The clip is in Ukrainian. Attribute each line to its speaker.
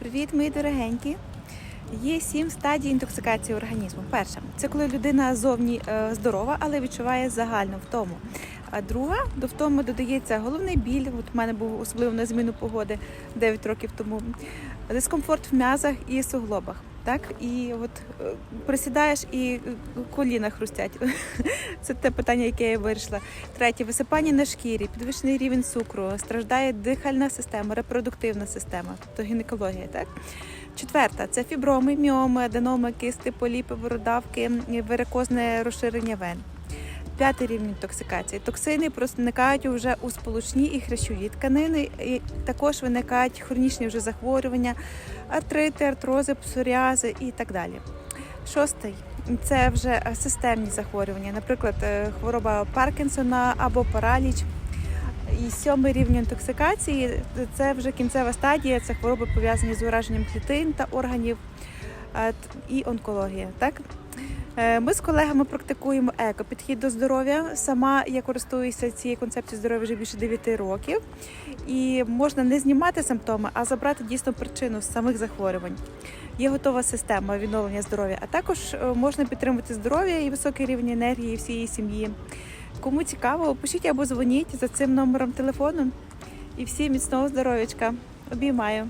Speaker 1: Привіт, мої дорогенькі. Є сім стадій інтоксикації організму. Перша це коли людина зовні е, здорова, але відчуває загальну втому. А друга до втоми додається головний біль. От у мене був особливо на зміну погоди 9 років тому. Дискомфорт в м'язах і суглобах. Так, і от е, присідаєш і е, коліна хрустять. Це те питання, яке я вирішила. Третє висипання на шкірі, підвищений рівень цукру, страждає дихальна система, репродуктивна система, тобто гінекологія. Так? Четверта це фіброми, міоми, аденоми, кисти, поліпи, бородавки, варикозне розширення вен. П'ятий рівень інтоксикації. Токсини проникають вже у сполучні і хрящові тканини. І також виникають хронічні вже захворювання, артрити, артрози, псоріази і так далі. Шостий це вже системні захворювання, наприклад, е, хвороба Паркінсона або параліч. І сьомий рівень інтоксикації це вже кінцева стадія, це хвороби пов'язані з ураженням клітин та органів е, і онкологія. Так? Е, Ми з колегами практикуємо еко-підхід до здоров'я. Сама я користуюся цією концепцією здоров'я вже більше 9 років. І можна не знімати симптоми, а забрати дійсно причину самих захворювань. Є готова система відновлення здоров'я, а також е, можна підтримувати здоров'я і високий рівень енергії всієї сім'ї. Кому цікаво, пишіть або дзвоніть за цим номером телефону. І всім міцного здоров'ячка. Обіймаю.